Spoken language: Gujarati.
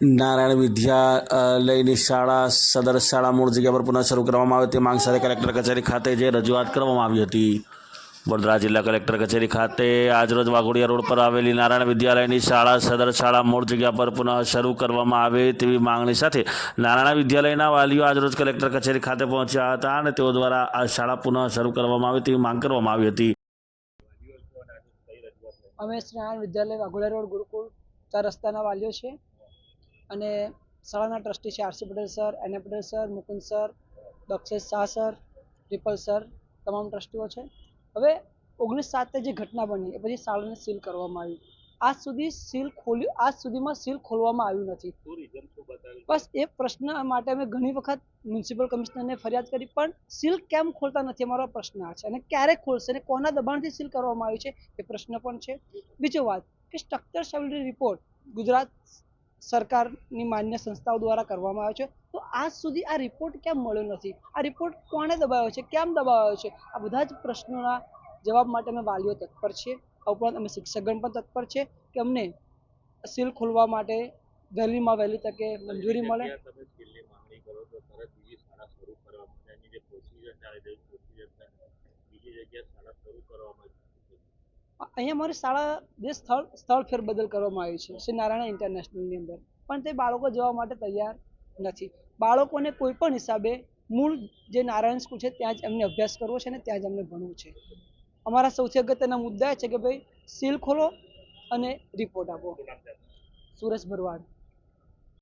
નારાયણ વિદ્યાલયની શાળા, સદર શાળા મૂળ જગ્યા પર પુનઃ શરૂ કરવામાં આવે તે માંગ સાથે કલેક્ટર કચેરી ખાતે જે રજૂઆત કરવામાં આવી હતી, વડોદરા જિલ્લા કલેક્ટર કચેરી ખાતે આજરોજ વાઘોડિયા રોડ પર આવેલી નારાયણ વિદ્યાલયની શાળા, સદર શાળા મૂળ જગ્યા પર પુનઃ શરૂ કરવામાં આવે તેવી માંગણી સાથે નારાયણ વિદ્યાલયના વાલીઓ આજરોજ કલેક્ટર કચેરી ખાતે પહોંચ્યા હતા અને તેઓ દ્વારા આ શાળા પુનઃ શરૂ કરવામાં આવે તેવી માંગ કરવામાં આવી હતી. અમે નારાયણ વિદ્યાલય વાઘોડિયા રોડ ગુરુકુળ રસ્તાના વાલીઓ છે અને શાળાના ટ્રસ્ટી છે R C Patel sir N. A Patel sir Mukund sir Dakshesh Shah sir Ripal sir તમામ ટ્રસ્ટીઓ છે. હવે ઓગણીસ સાતે જે ઘટના બની એ પછી શાળાને સીલ કરવામાં આવી. આજ સુધી સીલ ખોલ્યું આજ સુધીમાં સીલ ખોલવામાં આવ્યું નથી. બસ એ પ્રશ્ન માટે અમે ઘણી વખત મ્યુનિસિપલ કમિશનરને ફરિયાદ કરી પણ સીલ કેમ ખોલતા નથી અમારો પ્રશ્ન આ છે. અને ક્યારે ખોલશે અને કોના દબાણથી સીલ કરવામાં આવી છે એ પ્રશ્ન પણ છે. બીજો વાત કે સ્ટ્રક્ચર સ્ટેબિલિટી રિપોર્ટ ગુજરાત સરકારની માન્ય સંસ્થાઓ દ્વારા કરવામાં આવ્યો છે. તો આજ સુધી આ રિપોર્ટ કેમ મળ્યો નથી? આ રિપોર્ટ કોણે દબાવ્યો છે? કેમ દબાવ્યો છે? આ બધા જ પ્રશ્નોના જવાબ માટે અમે વાલીઓ તત્પર છીએ. આ ઉપરાંત અમે શિક્ષકગણ પણ તત્પર છે કે અમને સીલ ખોલવા માટે વહેલીમાં વહેલી તકે મંજૂરી મળે. બીજી શાળા કરવા માટે એની જે પ્રોસિજર ચાલે છે પ્રોસિજર બીજી જગ્યાએ શાળા અહીંયા અમારી શાળા જે સ્થળ સ્થળ ફેરબદલ કરવામાં આવી છે શ્રી નારાયણ ઇન્ટરનેશનલની અંદર. પણ તે બાળકો જવા માટે તૈયાર નથી. બાળકોને કોઈ પણ હિસાબે મૂળ જે નારાયણ સ્કૂલ છે ત્યાં જ એમને અભ્યાસ કરવો છે અને ત્યાં જ એમને ભણવું છે. અમારા સૌથી અગત્યના મુદ્દા એ છે કે ભાઈ સીલ ખોલો અને રિપોર્ટ આપો. સુરેશ ભરવાડ.